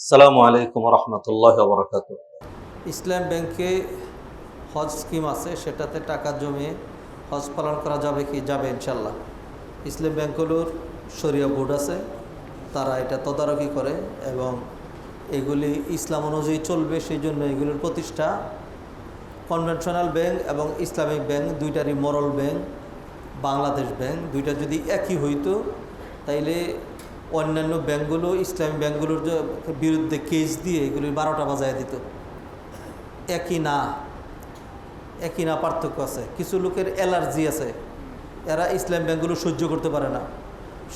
আসসালামু আলাইকুম রহমতুল্লাহ বরকাত ইসলাম ব্যাংকে হজ স্কিম আছে, সেটাতে টাকা জমিয়ে হজ পালন করা যাবে কি? যাবে ইনশাল্লাহ ইসলাম ব্যাংকগুলোর শরীয় বোর্ড আছে, তারা এটা তদারকি করে এবং এগুলি ইসলাম অনুযায়ী চলবে সেই জন্য এগুলির প্রতিষ্ঠা কনভেনশনাল ব্যাংক এবং ইসলামিক ব্যাংক, দুইটারই মরল ব্যাংক, বাংলাদেশ ব্যাংক, দুইটা যদি একই হইতো, তাইলে অন্যান্য ব্যাংকগুলো ইসলামী ব্যাঙ্কগুলোর বিরুদ্ধে কেস দিয়ে এগুলি বারোটা বাজায় দিত। একই না একই না পার্থক্য আছে। কিছু লোকের অ্যালার্জি আছে। এরা ইসলাম ব্যাংকগুলো সহ্য করতে পারে না।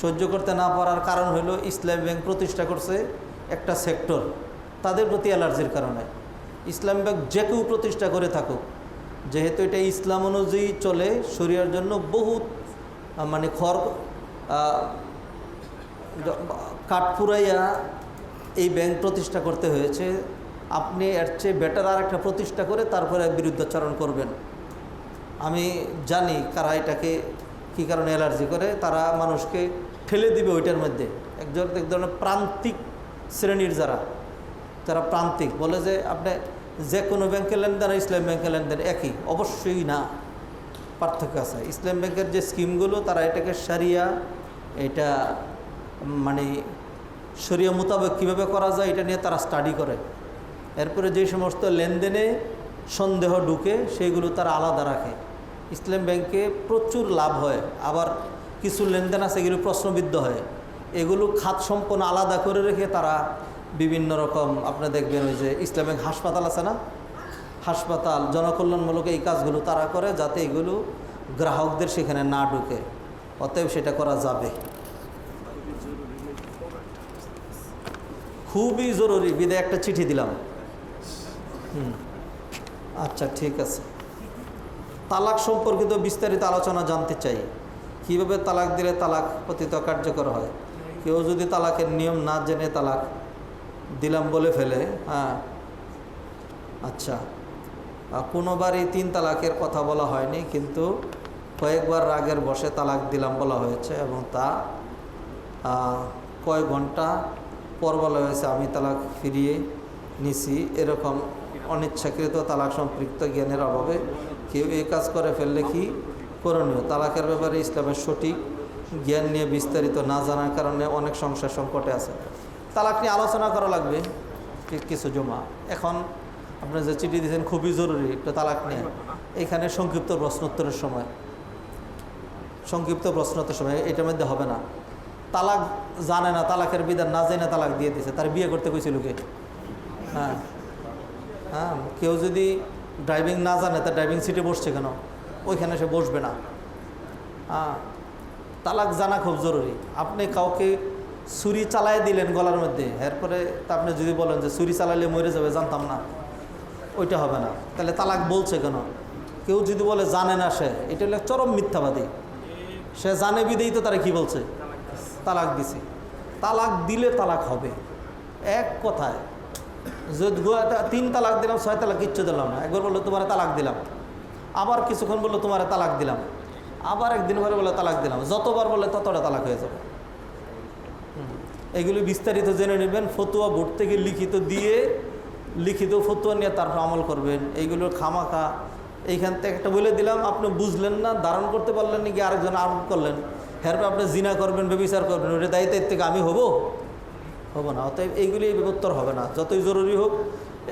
সহ্য করতে না পারার কারণ হলো ইসলাম ব্যাংক প্রতিষ্ঠা করছে একটা সেক্টর। তাদের প্রতি অ্যালার্জির কারণে। ইসলাম ব্যাংক যে কেউ প্রতিষ্ঠা করে থাকুক যেহেতু এটা ইসলাম অনুযায়ী চলে শরীরের জন্য বহুত মানে আহ, কাঠ পুরাইয়া এই ব্যাংক প্রতিষ্ঠা করতে হয়েছে। আপনি এর চেয়ে বেটার আর একটা প্রতিষ্ঠা করে তারপরে বিরুদ্ধাচরণ করবেন। আমি জানি কারা এটাকে কী কারণে অ্যালার্জি করে, তারা মানুষকে ঠেলে দিবে ওইটার মধ্যে। একজন এক ধরনের প্রান্তিক শ্রেণির যারা, তারা প্রান্তিক। বলে যে আপনি যে কোনো ব্যাংকের লেনদেন আর ইসলাম ব্যাংকের লেনদেন একই, অবশ্যই না। পার্থক্য আছে। ইসলাম ব্যাংকের যে স্কিমগুলো তারা এটাকে সারিয়া এটা মানে শরীয় মোতাবেক কীভাবে করা যায় এটা নিয়ে তারা স্টাডি করে। এরপরে যে সমস্ত লেনদেনে সন্দেহ ঢুকে সেইগুলো তারা আলাদা রাখে। ইসলাম ব্যাংকে প্রচুর লাভ হয়, আবার কিছু লেনদেন আছে এগুলো প্রশ্নবিদ্ধ হয়। এগুলো খাত সম্পন্ন আলাদা করে রেখে তারা বিভিন্ন রকম, আপনি দেখবেন ওই যে ইসলামিক হাসপাতাল আছে না? হাসপাতাল জনকল্যাণমূলক এই কাজগুলো তারা করে যাতে এগুলো গ্রাহকদের সেখানে না ঢুকে। অতএব সেটা করা যাবে। খুবই জরুরি, বিদায় একটা চিঠি দিলাম। হুম। আচ্ছা ঠিক আছে। তালাক সম্পর্কিত বিস্তারিত আলোচনা জানতে চাই। কীভাবে তালাক দিলে তালাক পতিত কার্যকর হয়? কেউ যদি তালাকের নিয়ম না জেনে তালাক দিলাম বলে ফেলে হ্যাঁ। আচ্ছা। কোনোবারই তিন তালাকের কথা বলা হয়নি, কিন্তু কয়েকবার রাগের বসে তালাক দিলাম বলা হয়েছে এবং তা কয়েক ঘণ্টা বলা হয়েছে, আমি তালাক ফিরিয়ে নিছি। এরকম অনিচ্ছাকৃত তালাক সম্পৃক্ত জ্ঞানের অভাবে কেউ এই কাজ করে ফেললে কি করণীয়? তালাকের ব্যাপারে ইসলামের সঠিক জ্ঞান নিয়ে বিস্তারিত না জানার কারণে অনেক সংসার সংকটে আছে। তালাক নিয়ে আলোচনা করা লাগবে কিছু জমা। এখন আপনি যে চিঠি দিয়েছেন, খুবই জরুরি একটা তালাক নিয়ে। এখানে সংক্ষিপ্ত প্রশ্নোত্তরের সময়। সংক্ষিপ্ত প্রশ্নোত্তর সময়, এটার মধ্যে হবে না। তালাক জানে না, তালাকের বিধান না জেনে তালাক দিয়ে দিছে। তার বিয়ে করতে কইছিল কে? হ্যাঁ। হ্যাঁ কেউ যদি ড্রাইভিং না জানে, তার ড্রাইভিং সিটে বসছে কেন? ওইখানে সে বসবে না। হ্যাঁ তালাক জানা খুব জরুরি। আপনি কাউকে ছুরি চালায় দিলেন গলার মধ্যে, এরপরে তা আপনি যদি বলেন যে ছুরি চালালে মরে যাবে, জানতাম না। ওইটা হবে না। তাহলে তালাক বলছে কেন? কেউ যদি বলে জানে না সে, এটা হলো চরম মিথ্যাবাদী। সে জানে বিদেই তো তারা কি বলছে? তালাক দিছে। তালাক দিলে তালাক হবে। এক কথায়, যদি তিন তালাক দিলাম, ছয় তালাক, কিচ্ছু দিলাম না। একবার বলল, তোমার তালাক দিলাম। আবার কিছুক্ষণ বলল, তোমার তালাক দিলাম। আবার একদিন পরে বলে তালাক দিলাম। যতবার বলে ততটা তালাক হয়ে যাবে। এগুলি বিস্তারিত জেনে নেবেন। ফতুয়া বোর্ড থেকে লিখিত দিয়ে, লিখিত ফতুয়া নিয়ে তারপর আমল করবেন। এইগুলোর খামাখা। এইখান থেকে একটা বলে দিলাম, আপনি বুঝলেন না, ধারণ করতে পারলেন নাকি আরেকজন আরম্ভ করলেন। এরপর আপনি জিনা করবেন বেবিচার করবেন ওটা দায়িত্বের থেকে আমি হব? হব না, অতএব এইগুলি উত্তর হবে না, যতই জরুরি হোক,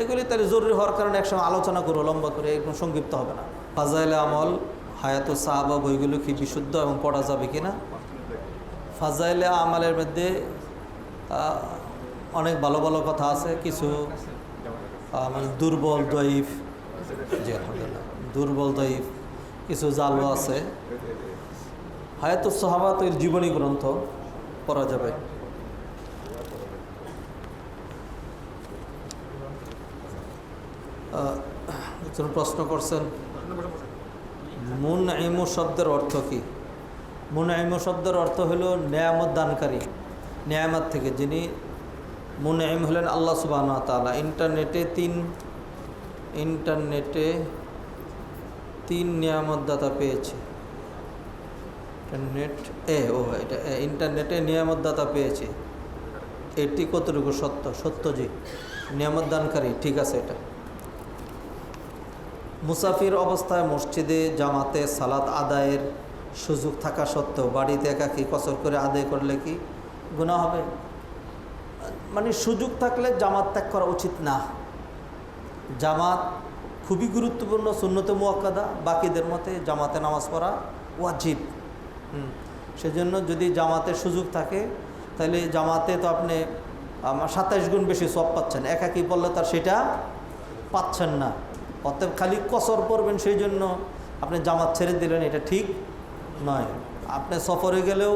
এগুলি তাহলে জরুরি হওয়ার কারণে একসঙ্গে আলোচনা করো, লম্বা করে, এরকম সংক্ষিপ্ত হবে না। ফাজাইলে আমল, হায়াত সাহাবা, বইগুলো কি বিশুদ্ধ এবং পড়া যাবে কি না ফাজাইলে আমলের মধ্যে অনেক ভালো ভালো কথা আছে, কিছু মানে দুর্বল দইফ জি, আলহামদুলিল্লাহ, দুর্বল দইফ কিছু জালও আছে। হায়াতুস সাহাবাতের জীবনী গ্রন্থ পড়া যাবে। একজন প্রশ্ন করছেন মুন আইমু শব্দের অর্থ কি? মুন আইমু শব্দের অর্থ হলো নেয়ামত দানকারী। নেয়ামত থেকে যিনি মুন আইম হলেন আল্লাহ সুবাহ তালা ইন্টারনেটে তিন ইন্টারনেটে তিন নিয়ামতদাতা পেয়েছে। ইন্টারনেট এ, ও, এটা ইন্টারনেটে নিয়ামতদাতা পেয়েছে। এটি কতটুকু সত্য? সত্য জি নিয়ামত দানকারী ঠিক আছে এটা। মুসাফির অবস্থায় মসজিদে জামাতে সালাত আদায়ের সুযোগ থাকা সত্ত্বেও বাড়িতে একাকি কসর করে আদায় করলে কি গুণা হবে? মানে সুযোগ থাকলে জামাত ত্যাগ করা উচিত না। জামাত খুবই গুরুত্বপূর্ণ সুন্নতে মুয়াক্কাদা, বাকিদের মতে জামাতে নামাজ পড়া ওয়াজিব। সেজন্য যদি জামাতের সুযোগ থাকে, তাহলে জামাতে তো আপনি সাতাইশ গুণ বেশি সব পাচ্ছেন। একা একাকি বললে তার সেটা পাচ্ছেন না। অতএব খালি কসর পড়বেন সেই জন্য আপনি জামাত ছেড়ে দিলেন, এটা ঠিক নয়। আপনি সফরে গেলেও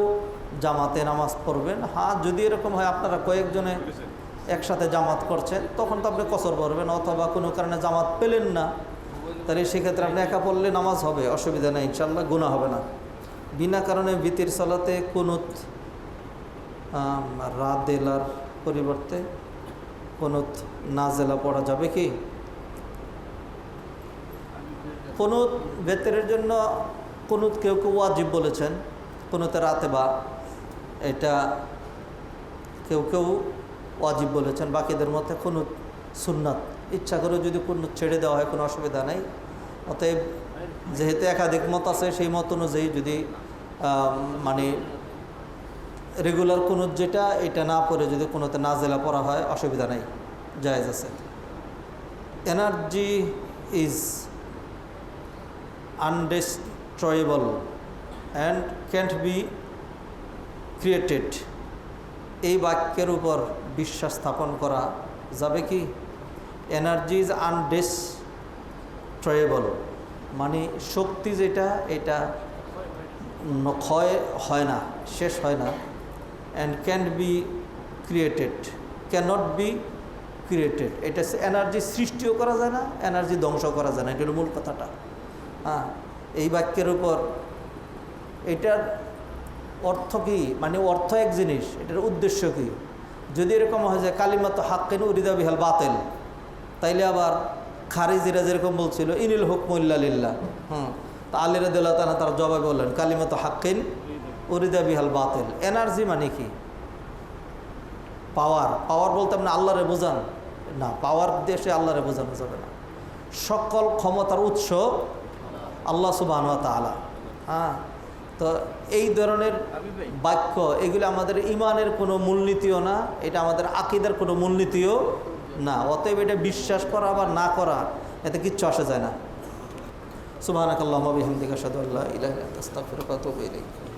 জামাতে নামাজ পড়বেন। হ্যাঁ যদি এরকম হয় আপনারা কয়েকজনে একসাথে জামাত করছেন, তখন তো আপনি কসর পড়বেন, অথবা কোনো কারণে জামাত পেলেন না, তাহলে সেক্ষেত্রে আপনি একা পড়লে নামাজ হবে, অসুবিধা নেই ইনশাল্লাহ গুণা হবে না। বিনা কারণে বিতির সালাতে কুনুত এলার পরিবর্তে কুনুত নাজেলা পড়া যাবে কি? কুনুত বেতের জন্য কুনুত কেউ কেউ ওয়াজিব বলেছেন, কুনুতে রাতে বা এটা কেউ কেউ ওয়াজিব বলেছেন, বাকিদের মধ্যে কুনুত সুন্নাত। ইচ্ছা করে যদি কুনুত ছেড়ে দেওয়া হয় কোনো অসুবিধা নেই। অতএব যেহেতু একাধিক মত আছে, সেই মত অনুযায়ী যদি মানে রেগুলার কোনো যেটা, এটা না পড়ে যদি কোনোতে নাজেলা পড়া হয়, অসুবিধা নেই, জায়েজ আছে। Energy is undestroyable and can't be created এই বাক্যের উপর বিশ্বাস স্থাপন করা যাবে কি? এনার্জি ইজ আনডেস্ট্রয়েবল মানে শক্তি যেটা, এটা ন- ক্ষয় হয় না, শেষ হয় না and can be created cannot be created এটা এনার্জি সৃষ্টিও করা যায় না এনার্জি ধ্বংস করা যায় না, এটা মূল কথাটা। হ্যাঁ এই বাক্যের উপর এটার অর্থ কি? মানে অর্থ এক জিনিস, এটার উদ্দেশ্য কি? যদি এরকম হয় যে কালিমাত হাক্কেন উরিদা বিহাল বাতেল, তাইলে আবার খারিজিরা যেরকম বলছিল, ইনিল হুকমুল্লা লিল্লা হুম তা আলিরা দিল্লা তারা তার জবাবে বললেন, কালিমাত হাক্কিন উরিদা বিহাল বাতেল। এনার্জি মানে কি? পাওয়ার। পাওয়ার বলতে আপনি আল্লাহরে বোঝান। না, পাওয়ার দেশে আল্লাহরে বোঝানো যাবে না। সকল ক্ষমতার উৎস আল্লাহ সুবাহ তালা হ্যাঁ? তো এই ধরনের বাক্য, এগুলো আমাদের ইমানের কোনো মূলনীতিও না, এটা আমাদের আকিদের কোনো মূলনীতিও না। অতএব এটা বিশ্বাস করা বা না করা, এতে কিচ্ছু আসা যায় না। سبحانك اللهم وبحمدك أشهد أن لا إله إلا أنت أستغفرك وأتوب إليك.